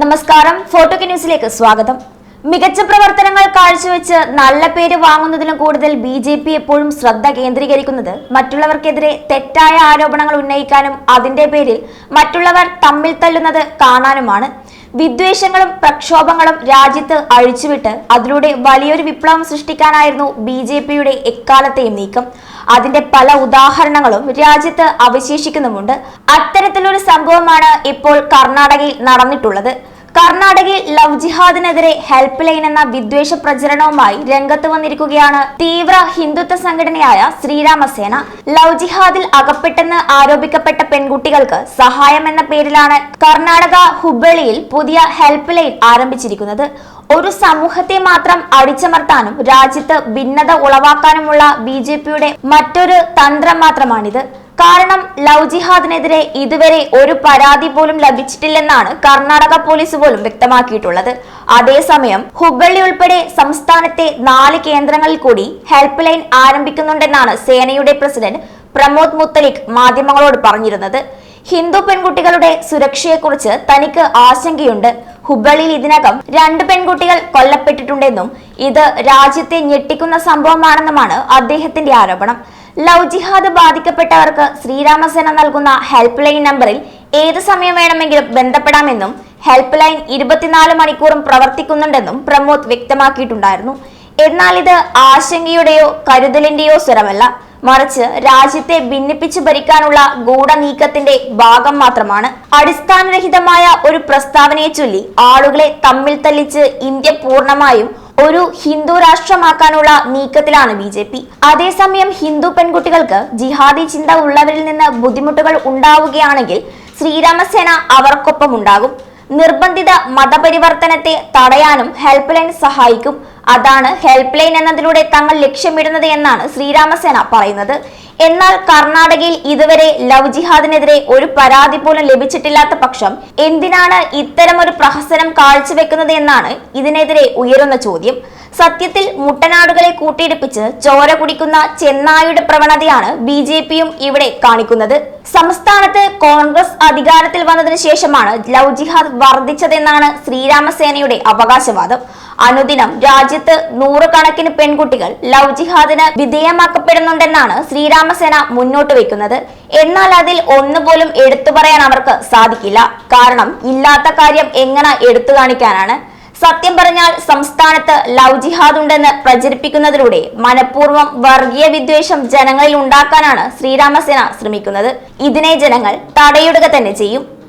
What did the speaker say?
നമസ്കാരം. ഫോട്ടോ ന്യൂസിലേക്ക് സ്വാഗതം. മികച്ച പ്രവർത്തനങ്ങൾ കാഴ്ചവെച്ച് നല്ല പേര് വാങ്ങുന്നതിലും കൂടുതൽ ബി ജെ പി എപ്പോഴും ശ്രദ്ധ കേന്ദ്രീകരിക്കുന്നത് മറ്റുള്ളവർക്കെതിരെ തെറ്റായ ആരോപണങ്ങൾ ഉന്നയിക്കാനും അതിന്റെ പേരിൽ മറ്റുള്ളവർ തമ്മിൽ തല്ലുന്നത് കാണാനുമാണ്. വിദ്വേഷങ്ങളും പ്രക്ഷോഭങ്ങളും രാജ്യത്ത് അഴിച്ചുവിട്ട് അതിലൂടെ വലിയൊരു വിപ്ലവം സൃഷ്ടിക്കാനായിരുന്നു ബി ജെ പിയുടെ എക്കാലത്തെയും നീക്കം. അതിന്റെ പല ഉദാഹരണങ്ങളും രാജ്യത്ത് അവശേഷിക്കുന്നുമുണ്ട്. അത്തരത്തിലൊരു സംഭവമാണ് ഇപ്പോൾ കർണാടകയിൽ നടന്നിട്ടുള്ളത്. കർണാടകയിൽ ലവ് ജിഹാദിനെതിരെ ഹെൽപ്പ് ലൈൻ എന്ന വിദ്വേഷ പ്രചരണവുമായി രംഗത്ത് വന്നിരിക്കുകയാണ് തീവ്ര ഹിന്ദുത്വ സംഘടനയായ ശ്രീരാമസേന. ലവ് ജിഹാദിൽ അകപ്പെട്ടെന്ന് ആരോപിക്കപ്പെട്ട പെൺകുട്ടികൾക്ക് സഹായം എന്ന പേരിലാണ് കർണാടക ഹുബളിയിൽ പുതിയ ഹെൽപ്പ് ലൈൻ ആരംഭിച്ചിരിക്കുന്നത്. ഒരു സമൂഹത്തെ മാത്രം അടിച്ചമർത്താനും രാജ്യത്ത് ഭിന്നത ഉളവാക്കാനുമുള്ള ബി മറ്റൊരു തന്ത്രം മാത്രമാണിത്. കാരണം ലവ് ജിഹാദിനെതിരെ ഇതുവരെ ഒരു പരാതി പോലും ലഭിച്ചിട്ടില്ലെന്നാണ് കർണാടക പോലീസ് പോലും വ്യക്തമാക്കിയിട്ടുള്ളത്. അതേസമയം ഹുബള്ളി ഉൾപ്പെടെ സംസ്ഥാനത്തെ നാല് കേന്ദ്രങ്ങളിൽ കൂടി ഹെൽപ്പ് ലൈൻ ആരംഭിക്കുന്നുണ്ടെന്നാണ് സേനയുടെ പ്രസിഡന്റ് പ്രമോദ് മുത്തലിഖ് മാധ്യമങ്ങളോട് പറഞ്ഞിരുന്നത്. ഹിന്ദു പെൺകുട്ടികളുടെ സുരക്ഷയെക്കുറിച്ച് തനിക്ക് ആശങ്കയുണ്ട്. ഹുബളിയിൽ ഇതിനകം രണ്ട് പെൺകുട്ടികൾ കൊല്ലപ്പെട്ടിട്ടുണ്ടെന്നും ഇത് രാജ്യത്തെ ഞെട്ടിക്കുന്ന സംഭവമാണെന്നുമാണ് അദ്ദേഹത്തിന്റെ ആരോപണം. ലവ് ജിഹാദ് ബാധിക്കപ്പെട്ടവർക്ക് ശ്രീരാമസേന നൽകുന്ന ഹെൽപ്പ് ലൈൻ നമ്പറിൽ ഏത് സമയം വേണമെങ്കിലും ബന്ധപ്പെടാമെന്നും ഹെൽപ്പ് ലൈൻ ഇരുപത്തിനാല് മണിക്കൂറും പ്രവർത്തിക്കുന്നുണ്ടെന്നും പ്രമോദ് വ്യക്തമാക്കിയിട്ടുണ്ടായിരുന്നു. എന്നാൽ ഇത് ആശങ്കയുടെയോ കരുതലിന്റെയോ സ്വരമല്ല. മറിച്ച് രാജ്യത്തെ ഭിന്നിപ്പിച്ചു ഭരിക്കാനുള്ള ഗൂഢനീക്കത്തിന്റെ ഭാഗം മാത്രമാണ്. അടിസ്ഥാനരഹിതമായ ഒരു പ്രസ്താവനയെ ചൊല്ലി ആളുകളെ തമ്മിൽ തല്ലിച്ച് ഇന്ത്യ പൂർണമായും ഒരു ഹിന്ദു രാഷ്ട്രമാക്കാനുള്ള നീക്കത്തിലാണ് ബി ജെ പി. അതേസമയം ഹിന്ദു പെൺകുട്ടികൾക്ക് ജിഹാദി ചിന്ത ഉള്ളവരിൽ നിന്ന് ബുദ്ധിമുട്ടുകൾ ഉണ്ടാവുകയാണെങ്കിൽ ശ്രീരാമസേന അവർക്കൊപ്പം ഉണ്ടാകും നിർബന്ധിത മതപരിവർത്തനത്തെ തടയാനും ഹെൽപ്പ് ലൈൻ സഹായിക്കും. അതാണ് ഹെൽപ്പ് ലൈൻ എന്നതിലൂടെ തങ്ങൾ ലക്ഷ്യമിടുന്നത് എന്നാണ് ശ്രീരാമസേന പറയുന്നത്. എന്നാൽ കർണാടകയിൽ ഇതുവരെ ലവ് ജിഹാദിനെതിരെ ഒരു പരാതി പോലും ലഭിച്ചിട്ടില്ലാത്ത പക്ഷം എന്തിനാണ് ഇത്തരമൊരു പ്രഹസനം കാഴ്ചവെക്കുന്നത് എന്നാണ് ഇതിനെതിരെ ഉയരുന്ന ചോദ്യം. സത്യത്തിൽ മുട്ടനാടുകളെ കൂട്ടിയിടിപ്പിച്ച് ചോര കുടിക്കുന്ന ചെന്നായുടെ പ്രവണതയാണ് ബി ജെ പിയും ഇവിടെ കാണിക്കുന്നത്. സംസ്ഥാനത്ത് കോൺഗ്രസ് അധികാരത്തിൽ വന്നതിന് ശേഷമാണ് ലവ് ജിഹാദ് വർദ്ധിച്ചതെന്നാണ് ശ്രീരാമസേനയുടെ അവകാശവാദം. അനുദിനം രാജ്യത്ത് നൂറുകണക്കിന് പെൺകുട്ടികൾ ലവ് ജിഹാദിന് വിധേയമാക്കപ്പെടുന്നുണ്ടെന്നാണ് ശ്രീരാമസേന മുന്നോട്ട് വെക്കുന്നത്. എന്നാൽ അതിൽ ഒന്നുപോലും എടുത്തു പറയാൻ അവർക്ക് സാധിക്കില്ല. കാരണം ഇല്ലാത്ത കാര്യം എങ്ങനെ എടുത്തു കാണിക്കാനാണ്? സത്യം പറഞ്ഞാൽ സംസ്ഥാനത്ത് ലവ് ജിഹാദ് ഉണ്ടെന്ന് പ്രചരിപ്പിക്കുന്നതിലൂടെ മനഃപൂർവം വർഗീയ വിദ്വേഷം ജനങ്ങളിൽ ഉണ്ടാക്കാനാണ് ശ്രീരാമസേന ശ്രമിക്കുന്നത്. ഇതിനെ ജനങ്ങൾ തടയിടുക തന്നെ ചെയ്യും.